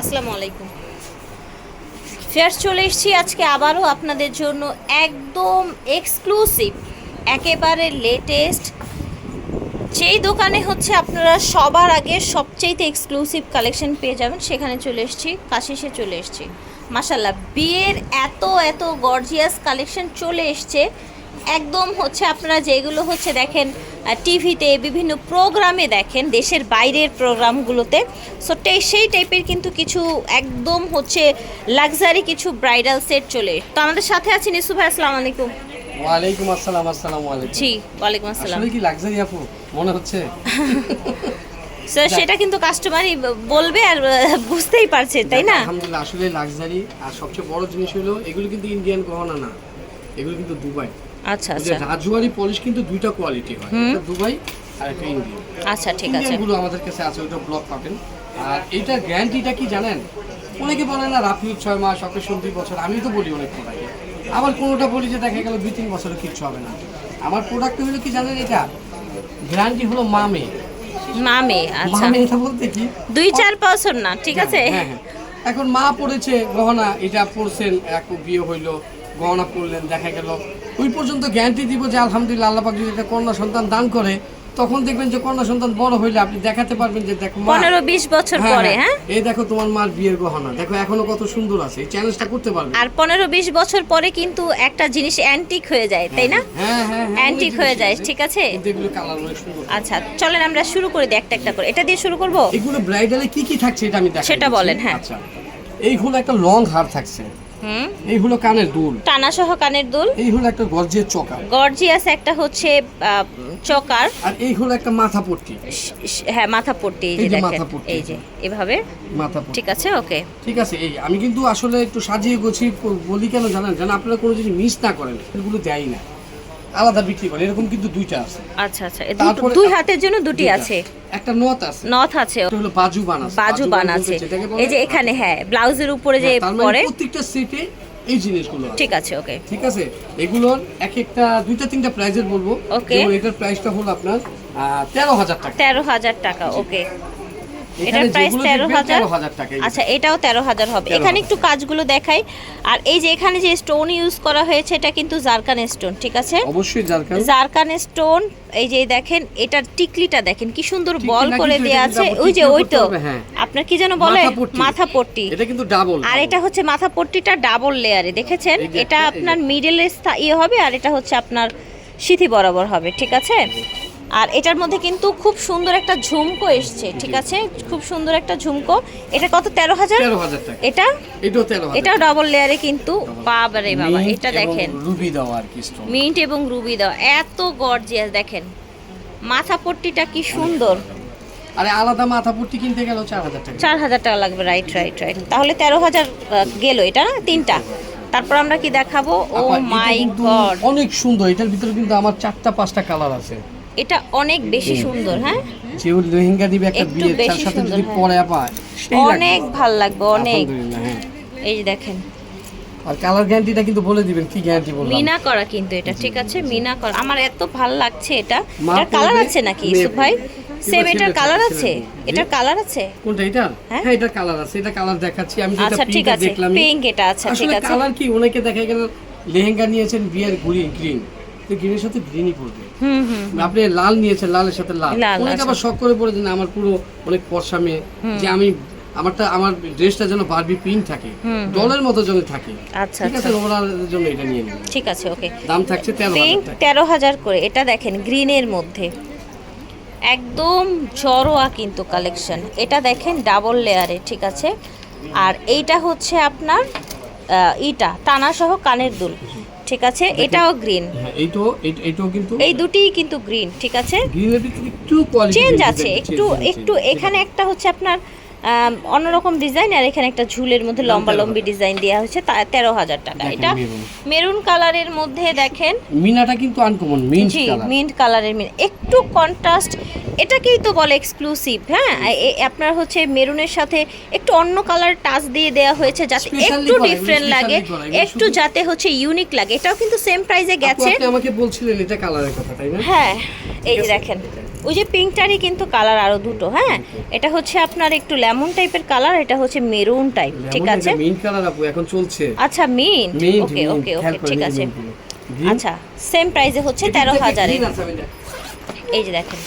আসসালামু আলাইকুম। ফেয়ার চলে এসেছি আজকে আবারও আপনাদের জন্য একদম এক্সক্লুসিভ একেবারে লেটেস্ট যেই দোকানে হচ্ছে আপনারা সবার আগে সবচেয়ে এক্সক্লুসিভ কালেকশন পেয়ে যাবেন, সেখানে চলে এসেছি কাশিসে চলে এসেছি। মাসাল্লাহ বিয়ের এত এত গর্জিয়াস কালেকশন চলে এসছে। একদম হচ্ছে আপনারা যেগুলো হচ্ছে দেখেন টিভিতে বিভিন্ন প্রোগ্রামে দেখেন দেশের বাইরের প্রোগ্রামগুলোতে। সো সেই টাইপের কিন্তু কিছু একদম হচ্ছে লাক্সারি কিছু ব্রাইডাল সেট চলে। তো আমাদের সাথে আছেন ইসু ভাই আসসালামু আলাইকুম। ওয়ালাইকুম আসসালাম আসসালামু আলাইকুম। জি ওয়ালাইকুম আসসালাম। আসলে কি লাক্সারি আপু? মনে হচ্ছে। স্যার সেটা কিন্তু কাস্টমারই বলবে আর বুঝতেই পারছে তাই না? আলহামদুলিল্লাহ আসলে লাক্সারি আর সবচেয়ে বড় জিনিস হলো এগুলো কিন্তু ইন্ডিয়ান গহনা না। এগুলো কিন্তু দুবাই আচ্ছা আচ্ছা। রাজুয়ারি পলিশ কিন্তু দুইটা কোয়ালিটি হয় একটা দুবাই আর একটা ইন্ডিয়ান। আচ্ছা ঠিক আছে। ইন্ডিয়ানগুলো আমাদের কাছে আছে ওটা ব্লক পাবেন। আর এইটার গ্যারান্টিটা কি জানেন? অনেকে বলে না রাফিউজ ছয় মাস অপারেশন দুই বছর আমি তো বলি অনেক প্রোডাক্টে আবার কোনোটা বলি যে দেখা গেল দুই তিন বছরে কিচ্ছু হবে না। আমার প্রোডাক্ট হলো কি জানেন এটা? গ্যারান্টি হলো মামে। মামে আচ্ছা। মামে এটা বলতে কি? দুই চার বছর না ঠিক আছে? হ্যাঁ, হ্যাঁ। এখন মা পড়েছে গহনা এটা পড়ছেন এক বিয়ে হইল গহনা পড়লেন দেখা গেল। ওই পর্যন্ত গ্যারান্টি দিব যে আলহামদুলিল্লাহ আল্লাহ পাক যদি একটা কন্যা সন্তান দান করে তখন দেখবেন যে কন্যা সন্তান বড় হইলে আপনি দেখাতে পারবেন যে দেখো পনেরো বিশ বছর হ্যাঁ, পরে হ্যাঁ, হ্যাঁ? এই দেখো তোমার মার বিয়ের গহনা। দেখো এখনও কত সুন্দর আছে এই চ্যালেঞ্জটা করতে পারবে। আর পনেরো বিশ বছর পরে কিন্তু একটা জিনিস অ্যান্টিক হয়ে যায় তাই না? হ্যাঁ হ্যাঁ হ্যাঁ অ্যান্টিক হয়ে যায় ঠিক আছে? আচ্ছা চলেন আমরা শুরু করে দিই একটা একটা করে। এটা দিয়ে শুরু করব? এগুলো ব্রাইডালে কি কি থাকছে এটা আমি দেখাই সেটা বলেন, হ্যাঁ। আচ্ছা এই হলো একটা লং হার থাকছে। হুম? এই হলো কানের দুল। টানা সহ কানের দুল? এই হলো একটা গর্জের চকার। গর্জিয়াস একটা হচ্ছে চকার। আর এই হলো একটা মাথা পট্টি। হ্যাঁ মাথা পট্টি এই যে দেখেন। এই যে এভাবে? মাথা পট্টি। ঠিক আছে ওকে। ঠিক আছে এই আমি কিন্তু আসলে একটু সাজিয়ে গুছিয়ে বলি কেন জানেন? যেন আপনারা কোনো জিনিস মিস না করেন এগুলো দেয় না। আলাদা বিক্রি করে এরকম কিন্তু দুইটা আছে। আচ্ছা আচ্ছা দুই হাতের জন্য দুটি আছে? একটা নথ আছে। নথ আছে। হলো বাজু বান আছে। বাজু বান আছে। এই যে এখানে হ্যাঁ ব্লাউজের উপরে যে হ্যাঁ, মানে পরে। প্রত্যেকটা সেটে এই জিনিসগুলো ঠিক আছে ওকে। ঠিক আছে? এগুলোর এক একটা দুইটা তিনটা প্রাইজের বলব। ওকে। এটার প্রাইসটা হলো আপনার তেরো হাজার টাকা। তেরো হাজার টাকা ওকে। এটার প্রাইস তেরো হাজার। আচ্ছা এটাও তেরো হাজার হবে। এখানে একটু কাজগুলো দেখাই। আর এই যে এখানে যে স্টোন ইউজ করা হয়েছে এটা কিন্তু জারকান স্টোন ঠিক আছে? অবশ্যই জারকান জারকান স্টোন এই যে দেখেন এটার টিকলিটা দেখেন কি সুন্দর বল করে দেওয়া আছে। ওই যে ওই তো হ্যাঁ। আপনার কি যেন বলে? মাথা পট্টি। এটা কিন্তু ডাবল আর এটা হচ্ছে মাথা পট্টিটা ডাবল লেয়ারে দেখেছেন? এটা আপনার মিডল ইয়ে হবে আর এটা হচ্ছে আপনার সিথি বরাবর হবে ঠিক আছে? আর এটার মধ্যে কিন্তু খুব সুন্দর একটা ঝুমকো এসছে ঠিক আছে? খুব সুন্দর একটা ঝুমকো। এটা কত? তেরো হাজার? এটা? এটাও এটাও ডবল লেয়ারে কিন্তু বাবারে বাবা এটা দেখেন। রুবি দেওয়া আর কি। মিন্ট এবং রুবি দেওয়া এত গর্জিয়াস দেখেন। মাথা পট্টিটা কি সুন্দর। আরে আলাদা মাথা পট্টি কিনতে গেল চার হাজার টাকা। চার হাজার টাকা লাগবে রাইট রাইট রাইট তাহলে তেরো হাজার গেল এটা না তিনটা। তারপর আমরা কি দেখাবো? ও এটা মাই গড অনেক সুন্দর এটার ভিতরে কিন্তু আমার চারটা পাঁচটা কালার আছে। এটা অনেক বেশি সুন্দর হ্যাঁ? যে ওর লেহেঙ্গা দিবে একটা বিয়ে তার সাথে যদি হ্যাঁ। পরে সেই অনেক। ভালো লাগবে অনেক। হ্যাঁ। এই দেখেন। আর কালার গ্যারান্টিটা কিন্তু বলে দিবেন কি গ্যারান্টি বললাম? মিনা করা কিন্তু এটা ঠিক আছে? মিনা করা আমার এত ভালো লাগছে এটা। এটার কালার আছে নাকি মেয়ে ইউসুফ ভাই? সেম এটার কালার আছে এটার কালার আছে? কোনটা এটা? হ্যাঁ? হ্যাঁ এটা কালার আছে এটা কালার দেখাচ্ছি। আমি যেটা আচ্ছা পিঙ্ক আছে দেখলাম পিঙ্ক এটা আচ্ছা ঠিক আসলে আছে। কালার কি? অনেকে দেখা গেল লেহেঙ্গা নিয়েছেন বিয়ের গ্রিন গ্রিন তো গ্রিনের সাথে গ্রিনই পড়বে। আপনি লাল নিয়েছেন লালের সাথে লাল। অনেকে আচ্ছা। আবার শখ করে পড়ে না, আমার পুরো অনেক ফর্সা মেয়ে। যে আমি আমারটা আমার ড্রেসটা যেন বারবি পিঙ্ক থাকে। ডলের মতো যেন থাকে। আচ্ছা ঠিক আছে আচ্ছা। জন্য এটা নিয়ে নেবেন ঠিক আছে ওকে দাম থাকছে পিঙ্ক তেরো হাজার করে। এটা দেখেন গ্রিনের মধ্যে। একদম জড়োয়া কিন্তু কালেকশন এটা দেখেন ডাবল লেয়ারে ঠিক আছে? আর এইটা হচ্ছে আপনার ইটা টানা সহ কানের দুল। ঠিক আছে? এটাও গ্রিন হ্যাঁ কিন্তু এই দুটিই কিন্তু গ্রিন ঠিক আছে? গ্রিনের একটু কোয়ালিটি চেঞ্জ আছে একটু একটু এখানে একটা হচ্ছে আপনার অন্যরকম ডিজাইন আর এখানে একটা ঝুলের মধ্যে লম্বা লম্বি ডিজাইন দেওয়া হয়েছে তেরো হাজার টাকা। এটা মেরুন। কালারের মধ্যে দেখেন। মিনাটা কিন্তু আনকমন মিন্ট জি মিন্ট কালারের মিন একটু কন্ট্রাস্ট এটাকেই তো বলে এক্সক্লুসিভ হ্যাঁ? আপনার হচ্ছে মেরুনের সাথে একটু অন্য কালার টাচ দিয়ে দেওয়া হয়েছে যাতে একটু ডিফারেন্ট লাগে একটু যাতে হচ্ছে ইউনিক লাগে। এটাও কিন্তু সেম প্রাইসে গেছে। আমাকে বলছিলেন এটা কালারের কথা তাই না? হ্যাঁ এই যে দেখেন। ওই যে পিঙ্কটারই কিন্তু কালার আরও দুটো হ্যাঁ? এটা হচ্ছে আপনার একটু লেমন টাইপের কালার এটা হচ্ছে মেরুন টাইপ ঠিক আছে? মেইন কালার আপু এখন চলছে। আচ্ছা মিন ওকে ওকে ওকে ঠিক আছে। আচ্ছা সেম প্রাইসে হচ্ছে তেরো হাজারে এই যে দেখেন।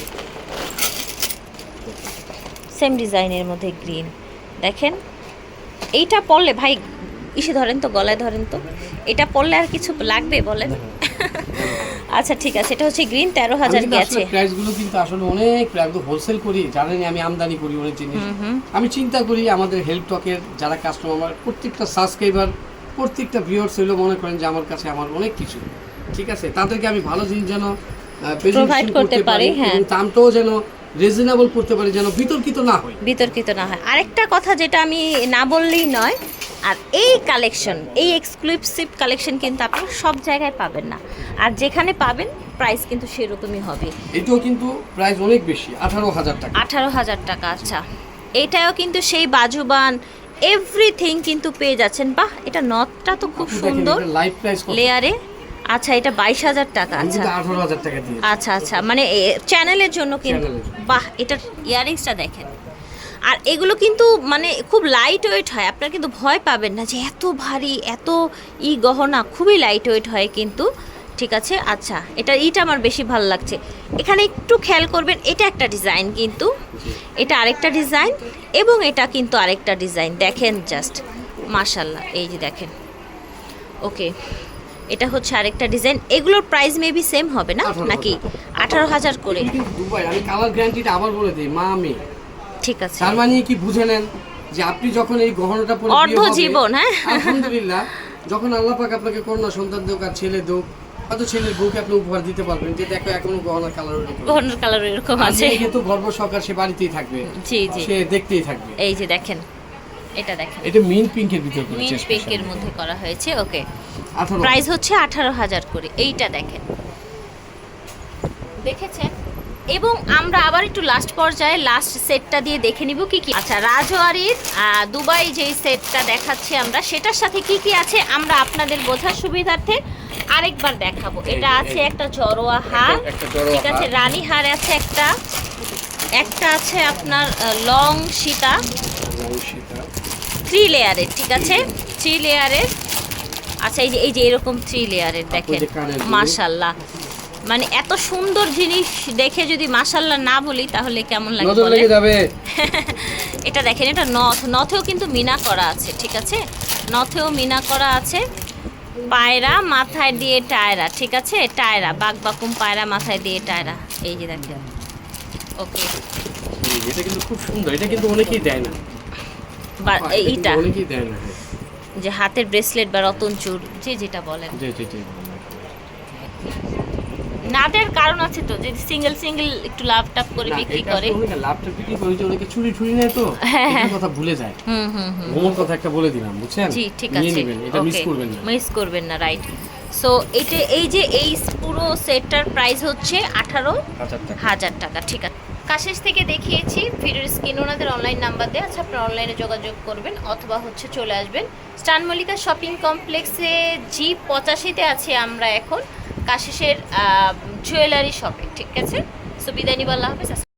সেম ডিজাইনের মধ্যে গ্রিন দেখেন এইটা পরলে ভাই ইসে ধরেন তো গলায় ধরেন তো এটা পরলে আর কিছু লাগবে বলেন? আচ্ছা ঠিক আছে এটা হচ্ছে গ্রিন তেরো হাজার কি আছে প্রাইসগুলো কিন্তু আসলে অনেক প্রায় হোলসেল করি জানেন আমি আমদানি করি অনেক জিনিস। আমি চিন্তা করি আমাদের হেল্প টকের যারা কাস্টমার প্রত্যেকটা সাবস্ক্রাইবার প্রত্যেকটা ভিউয়ার্স হইল মনে করেন যে আমার কাছে আমার অনেক কিছু। ঠিক আছে? তাদেরকে আমি ভালো জিনিস যেন Provide করতে পারি, হ্যাঁ। দামটাও যেন রিজনেবল করতে পারি যেন বিতর্কিত না হয়। বিতর্কিত না হয়। আরেকটা কথা যেটা আমি না বললেই নয় আর এই কালেকশন এই এক্সক্লুসিভ কালেকশন কিন্তু আপনারা সব জায়গায় পাবেন না। আর যেখানে পাবেন প্রাইস কিন্তু সেরকমই হবে। এটাও কিন্তু প্রাইস অনেক বেশি আঠারো হাজার টাকা। আঠারো হাজার টাকা আচ্ছা। এটাও কিন্তু সেই বাজুবান এভরিথিং কিন্তু পেয়ে যাচ্ছেন। বাহ এটা নথটা তো খুব সুন্দর। লেয়ারে আচ্ছা এটা বাইশ হাজার টাকা আচ্ছা। আচ্ছা আচ্ছা মানে চ্যানেলের জন্য কিন্তু। বাহ এটার ইয়ারিংসটা দেখেন। আর এগুলো কিন্তু মানে খুব লাইট ওয়েট হয়। আপনারা কিন্তু ভয় পাবেন না যে এত ভারী এত ই গহনা খুবই লাইট ওয়েট হয় কিন্তু। ঠিক আছে? আচ্ছা এটা ইটা আমার বেশি ভালো লাগছে। এখানে একটু খেয়াল করবেন এটা একটা ডিজাইন কিন্তু। এটা আরেকটা ডিজাইন এবং এটা কিন্তু আরেকটা ডিজাইন দেখেন জাস্ট মাশাল্লাহ এই যে দেখেন। ওকে এটা হচ্ছে আরেকটা ডিজাইন এগুলোর প্রাইস মেবি সেম হবে না? নাকি? আঠারো হাজার করে। দুবাই আমি কালার গ্যারান্টিটা আবার বলে দিই মা আমি ঠিক আছে। তার মানে কি বুঝে নেন যে আপনি যখন এই গহনাটা পরে অর্ধ জীবন, হ্যাঁ? আলহামদুলিল্লাহ যখন আল্লাহ পাক আপনাকে কন্যা সন্তান দেখ আর ছেলে দেখ হয়তো ছেলের বউকে আপনি উপহার দিতে পারবেন যে দেখো এখনও গহনার কালার গহনার কালার এরকম আছে। কিন্তু গর্ব সহকার সে বাড়িতেই থাকবে জি জি। সে দেখতেই থাকবে। এই যে দেখেন এটা দেখেন। এটা মিন পিঙ্কের ভিতর মিন করেছে পেকের মধ্যে করা হয়েছে ওকে প্রাইস হচ্ছে আঠারো হাজার করে এইটা দেখেন। দেখেছেন? এবং আমরা আবার একটু লাস্ট পর্যায়ে লাস্ট সেটটা দিয়ে দেখে নিব কি কি। আচ্ছা রাজওয়ারির দুবাই যেই সেটটা দেখাচ্ছি আমরা সেটার সাথে কি কি আছে আমরা আপনাদের বোঝার সুবিধার্থে আরেকবার দেখাবো। এটা আছে একটা জড়োয়া হার ঠিক আছে রানী হার আছে একটা একটা আছে আপনার লং সীতা থ্রি লেয়ারের ঠিক আছে? থ্রি লেয়ারের আচ্ছা এই যে এই যে এরকম থ্রি লেয়ারের দেখেন মাশাল্লাহ মানে এত সুন্দর জিনিস দেখে যদি মাশাল্লাহ না বলি তাহলে কেমন লাগে নজর বলেন? লেগে যাবে। এটা দেখেন এটা নথ নথেও কিন্তু মিনা করা আছে ঠিক আছে? নথেও মিনা করা আছে। পায়রা মাথায় দিয়ে টায়রা ঠিক আছে? টায়রা বাঘ বাকুম পায়রা মাথায় দিয়ে টায়রা। এই যে দেখেন। ওকে। এটা কিন্তু খুব সুন্দর এটা কিন্তু অনেকেই দেয় না। বা এইটা। অনেকেই দেয় না হ্যাঁ। যে হাতের ব্রেসলেট বা রতন চুর যে যেটা বলেন। জি জি জি। নাদের কারণ আছে তো যে সিঙ্গেল সিঙ্গেল একটু লাভ টাপ করে বিক্রি করে। অনেকে লাভটা বিক্রি করে যে অনেকে চুরি টুরি নেয় তো হ্যাঁ, এটার কথা ভুলে যায়। হুম হুম হুম। কথা একটা বলে দিলাম বুঝছেন? জি ঠিক আছে। এটা মিস করবেন না। মিস করবেন না রাইট সো এটা এই যে এই পুরো সেটটার প্রাইস হচ্ছে আঠারো হাজার টাকা। ঠিক আছে। কাশেষ থেকে দেখিয়েছি ভিডিওর স্ক্রিন ওনাদের অনলাইন নাম্বার দেওয়া আছে আপনারা অনলাইনে যোগাযোগ করবেন অথবা হচ্ছে চলে আসবেন। স্টান মল্লিকা শপিং কমপ্লেক্সে জি পঁচাশিতে আছি আমরা এখন। কাশিসের জুয়েলারি শপে ঠিক আছে? সো বিদায় নিবাল্লা হাফেজ